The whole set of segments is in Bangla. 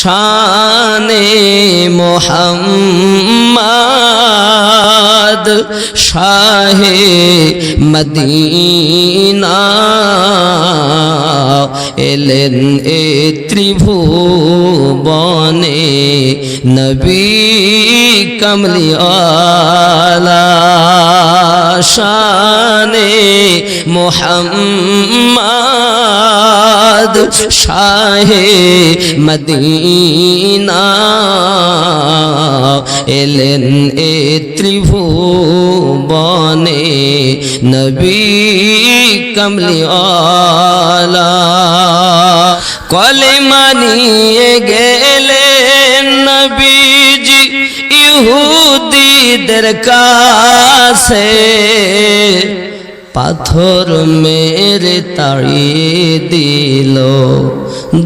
শানে মোহাম্মদ শাহে মদিনা এলেন এ ত্রিভুবনে নবী কমলিওয়ালা শানে মোহাম্মদ শাহে মদিনা এলেন এ ত্রিভুবনে নবী কমলিওয়ালা কলেমা নিয়ে গেলেন নবীজি ইহুদিদের কাছে পাথর মেরে তাড়িয়ে দিল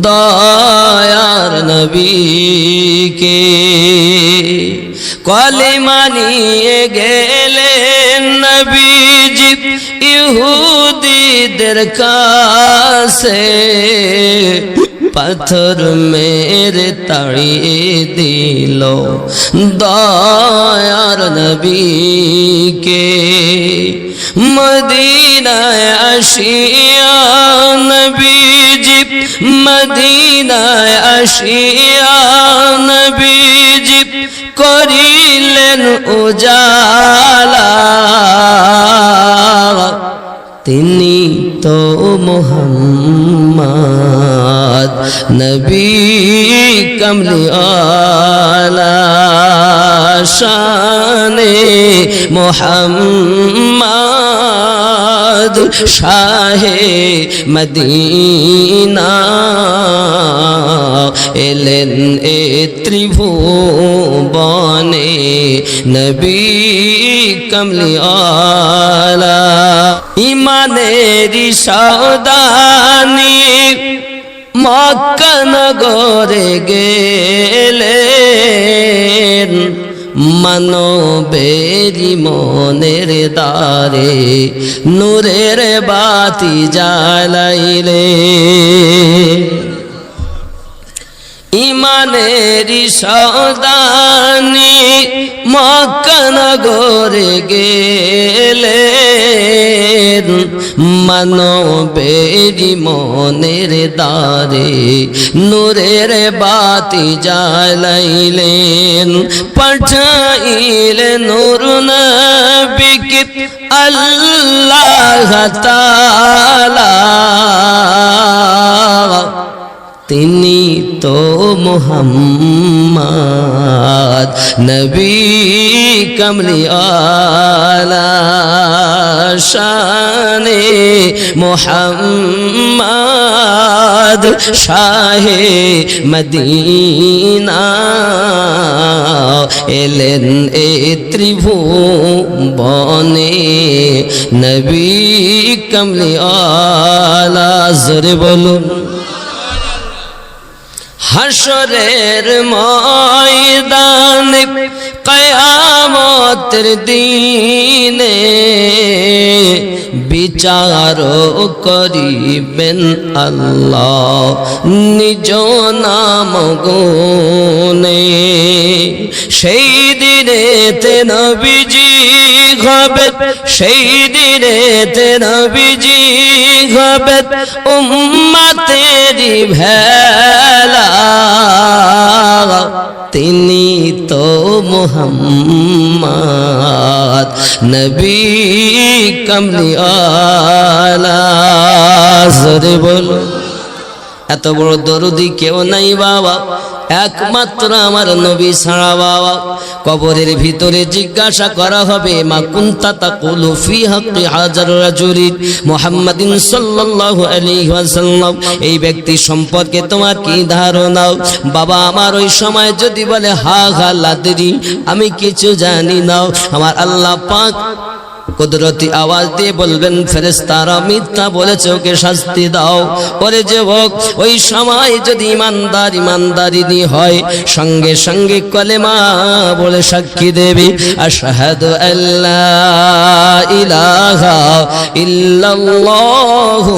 দয়ার নবীকে কলেমা নিয়ে গেলেন নবীজি ইহুদিদের কাছে পাথর মেরে তাড়িয়ে দিল। দয়ার নবীকে মদিনায় আসিয়া নবীজি, মদিনায় আসিয়া নবীজি করিলেন উজালা। তিনি তো মোহাম্মদ। নবী কমলি শানে মোহাম্মদ শাহে মদিনা এলেন এ ত্রিভুবনে নবী কমলি ইমানেরি সৌদানি মক্কানগরে গেলেন মানবেরি মনের দারে নূরের বাতি জ্বালাইলে ইমানেরি সৌদানি মক্কানগরে গেলেন। মানবেরি মনের দ্বারে নূরের বাতি জ্বালাইলেন। পাঠাইলেন নূর নবিকে আল্লাহ তাআলা। তিনি তো মোহাম্মদ, নবী কমলি শানে মোহাম্মদ, শাহে মদিনা এলেন এ ত্রিভুবনে, নবী কমলি আলা, জোরে বলুন। হাসরের ময়দান কয়ামতের দিনে বিচার করিবেন আল্লাহ নিজ নাম গুনে সেই দিনেতে নবীজি হবে সেই দিনেতে নবীজি হবে উম্মাতেরি ভেলা তিনি তো মোহাম্মদ নবী কমলি আলা। বলো। এত বড় দরুদি কেউ নাই বাবা। একমাত্র আমার নবী ছাড়া বাবা। কবরের ভিতরে জিজ্ঞাসা করা হবে, মা কুন্তা তাকুলু ফি হাক্কি হাজার রাজুলিন মুহাম্মাদিন সাল্লাল্লাহু আলাইহি ওয়াসাল্লাম, এই ব্যক্তি সম্পর্কে তোমার কি ধারণা? বাবা, আমার ওই সময় যদি বলে, হা হা, লাদরি, আমি কিছু জানি না। আমার আল্লাহ পাক কুদরতি আওয়াজ দিয়ে বলবেন ফেরেস্তারা মিথ্যা বলেছে, ওকে শাস্তি দাও। ওরে যুবক, ওই সময় যদি ইমানদার ইমানদারিনী হয়, সঙ্গে সঙ্গে কলেমা বলে সাক্ষী দেবী, আশহাদু আল্লাহ ইলাহা ইল্লাল্লাহু